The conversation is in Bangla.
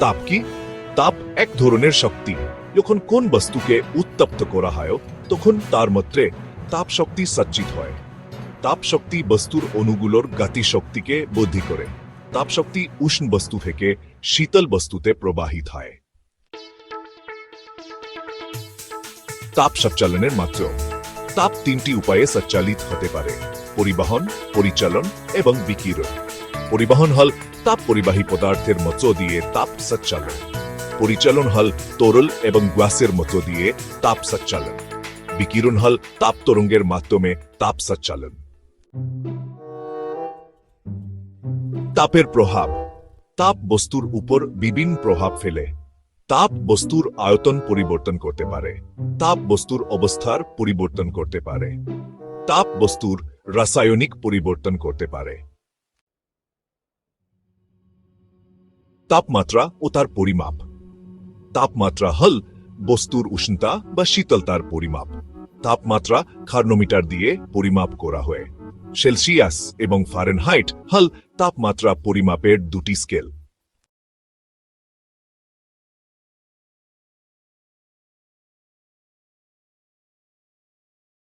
তাপ কি? তাপ এক ধরনের শক্তি। যখন কোন বস্তুকে উত্তপ্ত করা হয়, তখন তার মধ্যে তাপ শক্তি সজ্জিত হয়। তাপ শক্তি বস্তুর অণুগুলোর গতি শক্তিকে বৃদ্ধি করে। তাপ শক্তি উষ্ণ বস্তু থেকে শীতল বস্তুতে প্রবাহিত হয়। তাপ সঞ্চালনের মাত্র। তাপ তিনটি উপায়ে সঞ্চালিত হতে পারে। পরিবহন, পরিচালন এবং বিকিরণ। পরিবহন হল তাপ পরিবাহী পদার্থের মধ্য দিয়ে তাপ সঞ্চালন পরিচালন হল তরল এবং গ্যাসের মধ্য দিয়ে তাপ সঞ্চালন বিকিরণ হল তাপ তরঙ্গের মাধ্যমে তাপ সঞ্চালন তাপের প্রভাব। তাপ বস্তুর উপর বিভিন্ন প্রভাব ফেলে। তাপ বস্তুর আয়তন পরিবর্তন করতে পারে। তাপ বস্তুর অবস্থার পরিবর্তন করতে পারে। তাপ বস্তুর রাসায়নিক পরিবর্তন করতে পারে। তাপমাত্রা ও তার পরিমাপ। তাপমাত্রা হল বস্তুর উষ্ণতা বা শীতলতার পরিমাপ। তাপমাত্রা খার্নোমিটার দিয়ে পরিমাপ করা হয়। সেলসিয়াস এবং ফারেনহাইট হল তাপমাত্রা পরিমাপের দুটি স্কেল।